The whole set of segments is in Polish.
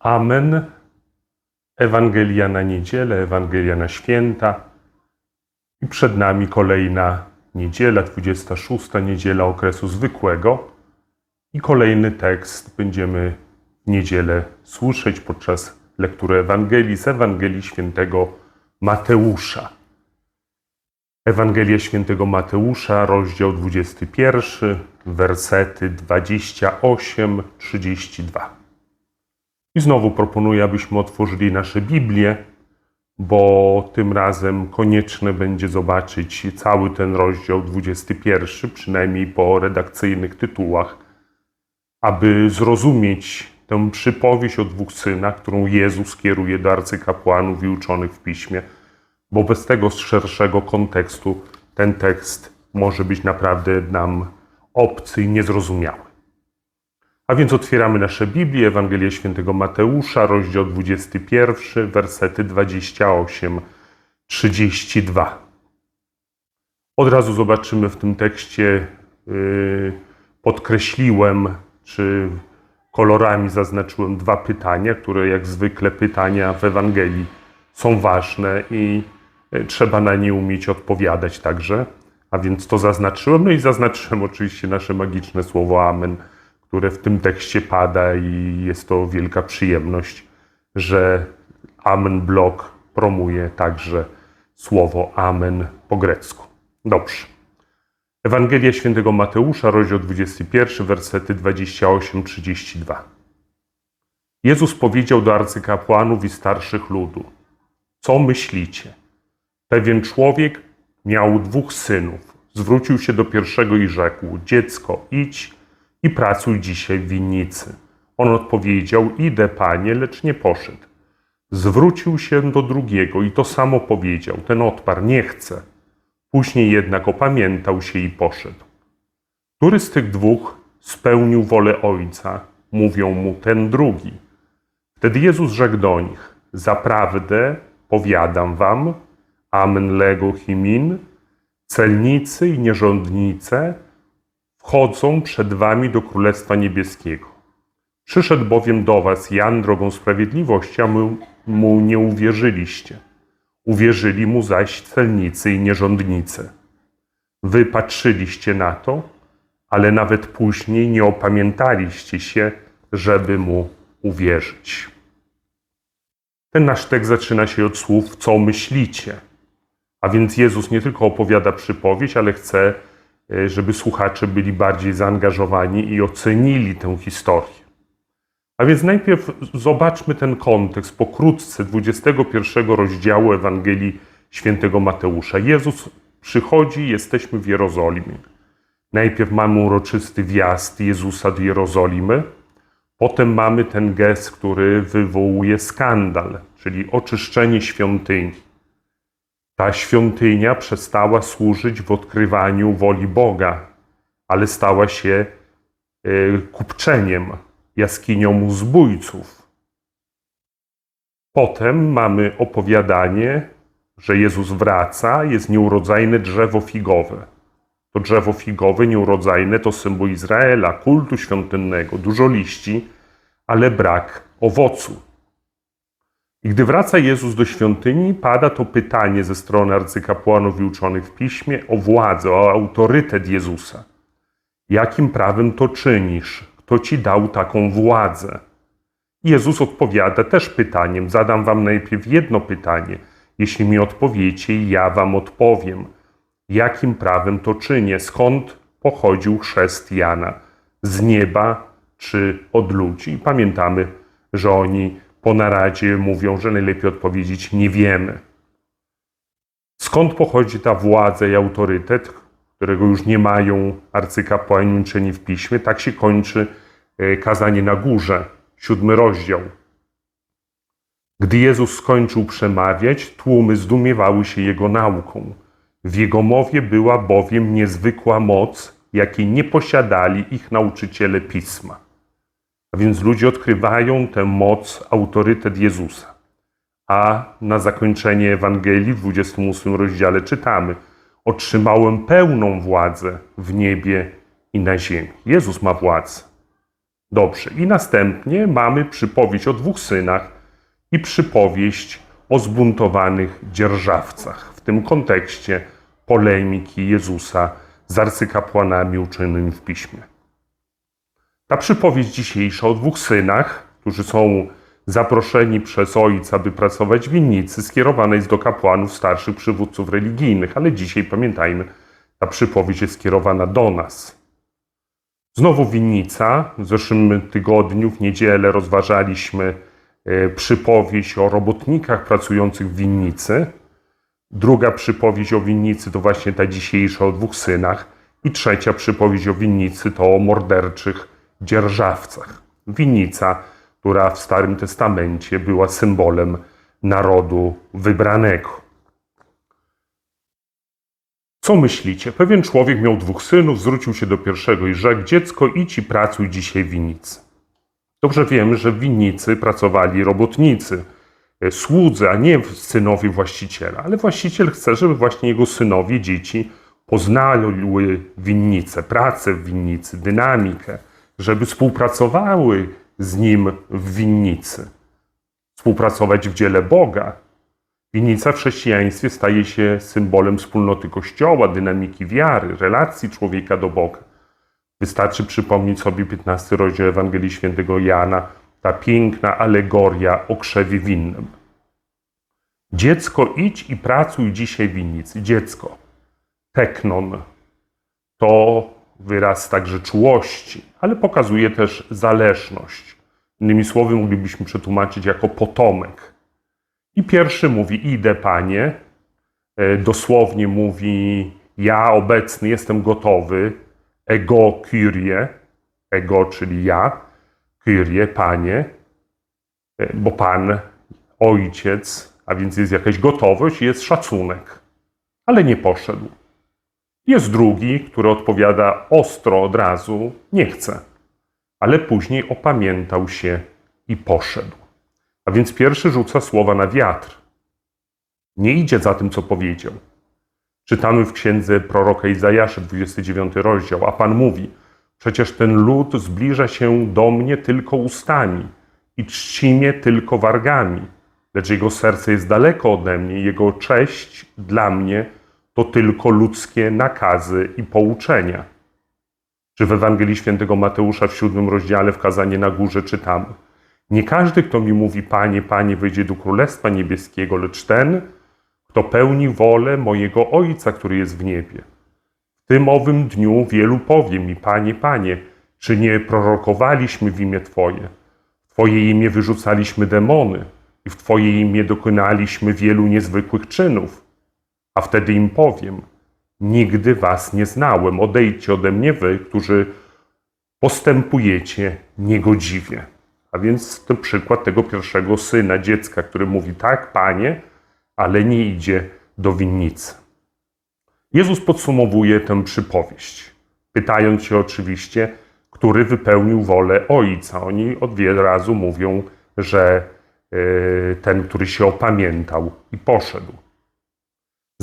Amen. Ewangelia na niedzielę, Ewangelia na święta. I przed nami kolejna niedziela, 26. niedziela okresu zwykłego. I kolejny tekst będziemy w niedzielę słyszeć podczas lektury Ewangelii z Ewangelii świętego Mateusza. Ewangelia świętego Mateusza, rozdział 21, wersety 28-32. I znowu proponuję, abyśmy otworzyli nasze Biblię, bo tym razem konieczne będzie zobaczyć cały ten rozdział 21, przynajmniej po redakcyjnych tytułach, aby zrozumieć tę przypowieść o dwóch synach, którą Jezus kieruje do arcykapłanów i uczonych w piśmie, bo bez tego szerszego kontekstu ten tekst może być naprawdę nam obcy i niezrozumiały. A więc otwieramy nasze Biblię, Ewangelię Świętego Mateusza, rozdział 21, wersety 28-32. Od razu zobaczymy w tym tekście, yy, podkreśliłem, czy kolorami zaznaczyłem dwa pytania, które jak zwykle pytania w Ewangelii są ważne i yy, trzeba na nie umieć odpowiadać także. A więc to zaznaczyłem, no i zaznaczyłem oczywiście nasze magiczne słowo Amen które w tym tekście pada i jest to wielka przyjemność, że Amen Blog promuje także słowo Amen po grecku. Dobrze. Ewangelia Świętego Mateusza, rozdział 21, wersety 28-32. Jezus powiedział do arcykapłanów i starszych ludu: Co myślicie? Pewien człowiek miał dwóch synów. Zwrócił się do pierwszego i rzekł: Dziecko, idź i pracuj dzisiaj w winnicy. On odpowiedział: Idę, panie, lecz nie poszedł. Zwrócił się do drugiego i to samo powiedział. Ten odparł: Nie chcę. Później jednak opamiętał się i poszedł. Który z tych dwóch spełnił wolę ojca? Mówią mu ten drugi. Wtedy Jezus rzekł do nich: Zaprawdę powiadam wam, amen lego himin, celnicy i nierządnice wchodzą przed wami do Królestwa Niebieskiego. Przyszedł bowiem do was Jan drogą sprawiedliwości, a my mu nie uwierzyliście. Uwierzyli mu zaś celnicy i nierządnice. Wy patrzyliście na to, ale nawet później nie opamiętaliście się, żeby mu uwierzyć. Ten nasz tekst zaczyna się od słów, co myślicie. A więc Jezus nie tylko opowiada przypowieść, ale chce żeby słuchacze byli bardziej zaangażowani i ocenili tę historię. A więc najpierw zobaczmy ten kontekst pokrótce 21 rozdziału Ewangelii Świętego Mateusza. Jezus przychodzi, jesteśmy w Jerozolimie. Najpierw mamy uroczysty wjazd Jezusa do Jerozolimy, potem mamy ten gest, który wywołuje skandal, czyli oczyszczenie świątyni. Ta świątynia przestała służyć w odkrywaniu woli Boga, ale stała się e, kupczeniem, jaskinią zbójców. Potem mamy opowiadanie, że Jezus wraca, jest nieurodzajne drzewo figowe. To drzewo figowe, nieurodzajne, to symbol Izraela, kultu świątynnego, dużo liści, ale brak owocu. I gdy wraca Jezus do świątyni, pada to pytanie ze strony arcykapłanów i uczonych w piśmie o władzę, o autorytet Jezusa. Jakim prawem to czynisz? Kto ci dał taką władzę? Jezus odpowiada też pytaniem. Zadam wam najpierw jedno pytanie. Jeśli mi odpowiecie, ja wam odpowiem. Jakim prawem to czynię? Skąd pochodził chrzest Jana? Z nieba czy od ludzi? I pamiętamy, że oni po naradzie mówią, że najlepiej odpowiedzieć nie wiemy. Skąd pochodzi ta władza i autorytet, którego już nie mają arcykapłani uczeni w piśmie? Tak się kończy e, kazanie na górze, siódmy rozdział. Gdy Jezus skończył przemawiać, tłumy zdumiewały się Jego nauką. W Jego mowie była bowiem niezwykła moc, jakiej nie posiadali ich nauczyciele Pisma. A więc ludzie odkrywają tę moc, autorytet Jezusa. A na zakończenie Ewangelii w 28 rozdziale czytamy: Otrzymałem pełną władzę w niebie i na ziemi. Jezus ma władzę. Dobrze. I następnie mamy przypowieść o dwóch synach i przypowieść o zbuntowanych dzierżawcach. W tym kontekście polemiki Jezusa z arcykapłanami uczonymi w piśmie. Ta przypowieść dzisiejsza o dwóch synach, którzy są zaproszeni przez ojca, by pracować w winnicy, skierowana jest do kapłanów, starszych przywódców religijnych, ale dzisiaj pamiętajmy, ta przypowieść jest skierowana do nas. Znowu winnica. W zeszłym tygodniu, w niedzielę, rozważaliśmy e, przypowieść o robotnikach pracujących w winnicy. Druga przypowieść o winnicy to właśnie ta dzisiejsza o dwóch synach. I trzecia przypowieść o winnicy to o morderczych dzierżawcach. Winnica, która w Starym Testamencie była symbolem narodu wybranego. Co myślicie? Pewien człowiek miał dwóch synów, zwrócił się do pierwszego i rzekł: Dziecko, idź i pracuj dzisiaj w winnicy. Dobrze wiemy, że w winnicy pracowali robotnicy, e, słudzy, a nie synowie właściciela. Ale właściciel chce, żeby właśnie jego synowie, dzieci poznały winnicę, pracę w winnicy, dynamikę, żeby współpracowały z nim w winnicy, współpracować w dziele Boga. Winnica w chrześcijaństwie staje się symbolem wspólnoty Kościoła, dynamiki wiary, relacji człowieka do Boga. Wystarczy przypomnieć sobie 15 rozdział Ewangelii Świętego Jana, ta piękna alegoria o krzewie winnym. Dziecko, idź i pracuj dzisiaj w winnicy. Dziecko, teknon, to wyraz także czułości, ale pokazuje też zależność. Innymi słowy, moglibyśmy przetłumaczyć jako potomek. I pierwszy mówi: Idę, panie. E, Dosłownie mówi: Ja obecny jestem gotowy. Ego Kyrie. Ego, czyli ja. Kyrie, panie. E, Bo pan, ojciec, a więc jest jakaś gotowość, jest szacunek. Ale nie poszedł. Jest drugi, który odpowiada ostro od razu: Nie chcę. Ale później opamiętał się i poszedł. A więc pierwszy rzuca słowa na wiatr. Nie idzie za tym, co powiedział. Czytamy w księdze proroka Izajasza, 29 rozdział, a Pan mówi: Przecież ten lud zbliża się do mnie tylko ustami i czci mnie tylko wargami, lecz jego serce jest daleko ode mnie, jego cześć dla mnie to tylko ludzkie nakazy i pouczenia. Czy w Ewangelii Świętego Mateusza w siódmym rozdziale w Kazanie na Górze czytamy: Nie każdy, kto mi mówi, Panie, Panie, wejdzie do Królestwa Niebieskiego, lecz ten, kto pełni wolę mojego Ojca, który jest w niebie. W tym owym dniu wielu powie mi, Panie, Panie, czy nie prorokowaliśmy w imię Twoje? W Twoje imię wyrzucaliśmy demony i w Twoje imię dokonaliśmy wielu niezwykłych czynów. A wtedy im powiem, nigdy Was nie znałem, odejdźcie ode mnie wy, którzy postępujecie niegodziwie. A więc ten przykład tego pierwszego syna, dziecka, który mówi tak, panie, ale nie idzie do winnicy. Jezus podsumowuje tę przypowieść, pytając się oczywiście, który wypełnił wolę Ojca. Oni od razu mówią, że e, ten, który się opamiętał i poszedł.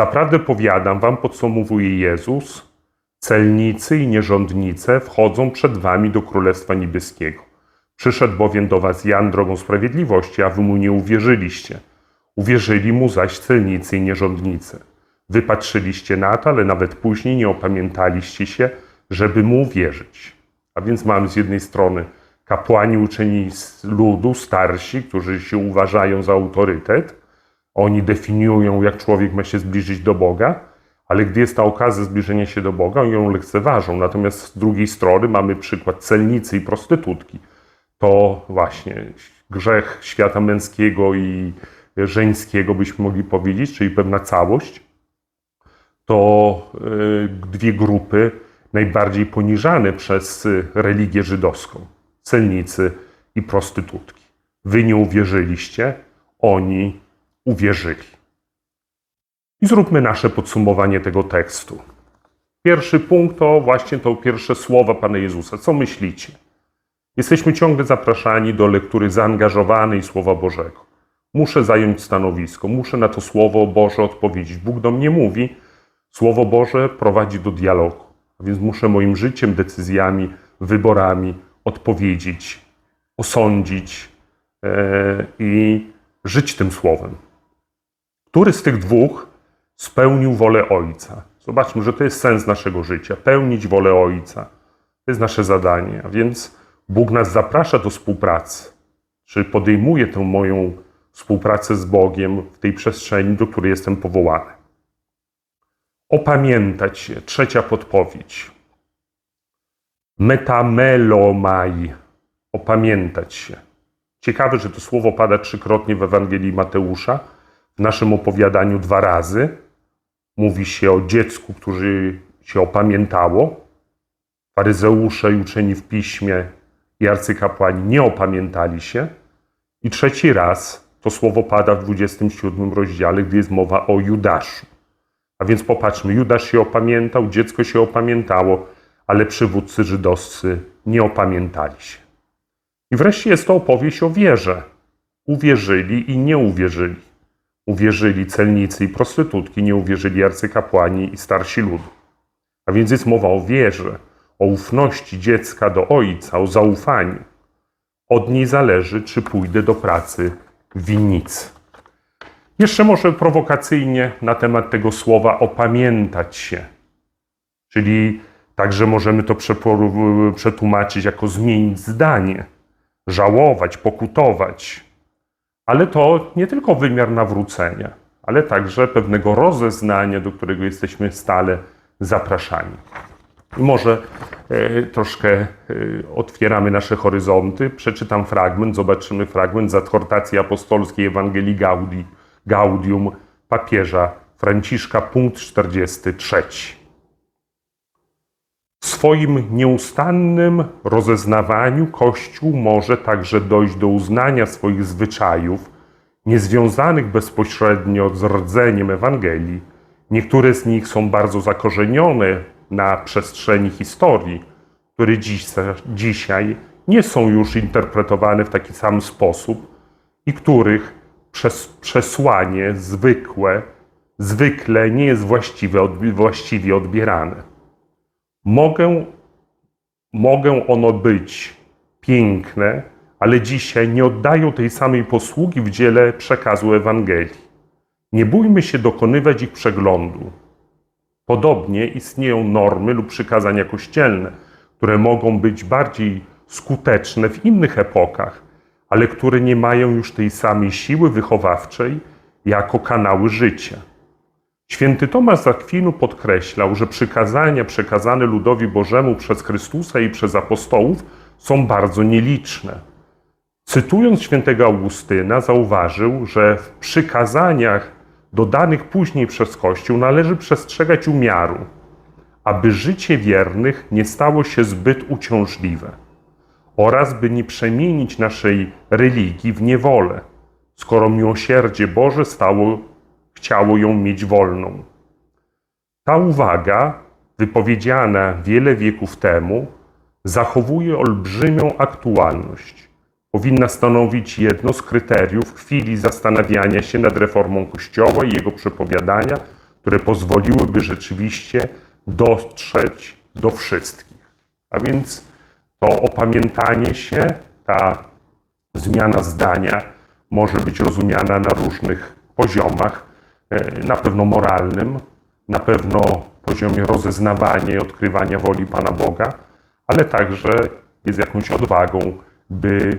Zaprawdę powiadam wam, podsumowuje Jezus, celnicy i nierządnice wchodzą przed wami do Królestwa Niebieskiego. Przyszedł bowiem do was Jan drogą sprawiedliwości, a wy mu nie uwierzyliście. Uwierzyli mu zaś celnicy i nierządnicy. Wy patrzyliście na to, ale nawet później nie opamiętaliście się, żeby mu uwierzyć. A więc mamy z jednej strony kapłani uczeni z ludu, starsi, którzy się uważają za autorytet. Oni definiują, jak człowiek ma się zbliżyć do Boga, ale gdy jest ta okazja zbliżenia się do Boga, oni ją lekceważą. Natomiast z drugiej strony mamy przykład celnicy i prostytutki. To właśnie grzech świata męskiego i żeńskiego, byśmy mogli powiedzieć, czyli pewna całość. To y, dwie grupy najbardziej poniżane przez religię żydowską. Celnicy i prostytutki. Wy nie uwierzyliście, oni uwierzyli. I zróbmy nasze podsumowanie tego tekstu. Pierwszy punkt to właśnie to pierwsze słowa Pana Jezusa. Co myślicie? Jesteśmy ciągle zapraszani do lektury zaangażowanej Słowa Bożego. Muszę zająć stanowisko, muszę na to Słowo Boże odpowiedzieć. Bóg do mnie mówi, Słowo Boże prowadzi do dialogu, a więc muszę moim życiem, decyzjami, wyborami odpowiedzieć, osądzić e, i żyć tym słowem. Który z tych dwóch spełnił wolę Ojca? Zobaczmy, że to jest sens naszego życia pełnić wolę Ojca. To jest nasze zadanie. A więc Bóg nas zaprasza do współpracy. Czy podejmuje tę moją współpracę z Bogiem w tej przestrzeni, do której jestem powołany? Opamiętać się. Trzecia podpowiedź. Metamelomai. Opamiętać się. Ciekawe, że to słowo pada trzykrotnie w Ewangelii Mateusza. W naszym opowiadaniu dwa razy. Mówi się o dziecku, który się opamiętało. Faryzeusze i uczeni w piśmie i arcykapłani nie opamiętali się. I trzeci raz to słowo pada w 27 rozdziale, gdy jest mowa o Judaszu. A więc popatrzmy, Judasz się opamiętał, dziecko się opamiętało, ale przywódcy żydowscy nie opamiętali się. I wreszcie jest to opowieść o wierze. Uwierzyli i nie uwierzyli. Uwierzyli celnicy i prostytutki, nie uwierzyli arcykapłani i starsi ludu. A więc jest mowa o wierze, o ufności dziecka do ojca, o zaufaniu. Od niej zależy, czy pójdę do pracy winnicy. Jeszcze może prowokacyjnie na temat tego słowa opamiętać się. Czyli także możemy to przetłumaczyć jako zmienić zdanie, żałować, pokutować. Ale to nie tylko wymiar nawrócenia, ale także pewnego rozeznania, do którego jesteśmy stale zapraszani. I może e, troszkę e, otwieramy nasze horyzonty. Przeczytam fragment, zobaczymy fragment z adhortacji apostolskiej Ewangelii Gaudi, Gaudium papieża Franciszka, punkt 43. W swoim nieustannym rozeznawaniu Kościół może także dojść do uznania swoich zwyczajów, niezwiązanych bezpośrednio z rdzeniem Ewangelii. Niektóre z nich są bardzo zakorzenione na przestrzeni historii, które dziś, dzisiaj nie są już interpretowane w taki sam sposób i których przes, przesłanie zwykłe, zwykle nie jest właściwie odbierane. Mogę, mogę ono być piękne, ale dzisiaj nie oddają tej samej posługi w dziele przekazu Ewangelii. Nie bójmy się dokonywać ich przeglądu. Podobnie istnieją normy lub przykazania kościelne, które mogą być bardziej skuteczne w innych epokach, ale które nie mają już tej samej siły wychowawczej jako kanały życia. Święty Tomasz z Akwinu podkreślał, że przykazania przekazane ludowi Bożemu przez Chrystusa i przez apostołów są bardzo nieliczne. Cytując świętego Augustyna, zauważył, że w przykazaniach dodanych później przez Kościół należy przestrzegać umiaru, aby życie wiernych nie stało się zbyt uciążliwe oraz by nie przemienić naszej religii w niewolę, skoro miłosierdzie Boże stało, chciało ją mieć wolną. Ta uwaga, wypowiedziana wiele wieków temu, zachowuje olbrzymią aktualność. Powinna stanowić jedno z kryteriów chwili zastanawiania się nad reformą Kościoła i jego przepowiadania, które pozwoliłyby rzeczywiście dotrzeć do wszystkich. A więc to opamiętanie się, ta zmiana zdania może być rozumiana na różnych poziomach, na pewno moralnym, na pewno poziomie rozeznawania i odkrywania woli Pana Boga, ale także jest jakąś odwagą, by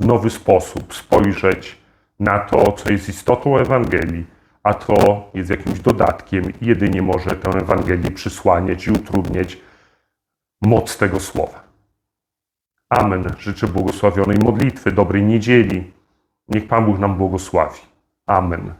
w nowy sposób spojrzeć na to, co jest istotą Ewangelii, a to jest jakimś dodatkiem i jedynie może tę Ewangelię przysłaniać i utrudniać moc tego słowa. Amen. Życzę błogosławionej modlitwy, dobrej niedzieli. Niech Pan Bóg nam błogosławi. Amen.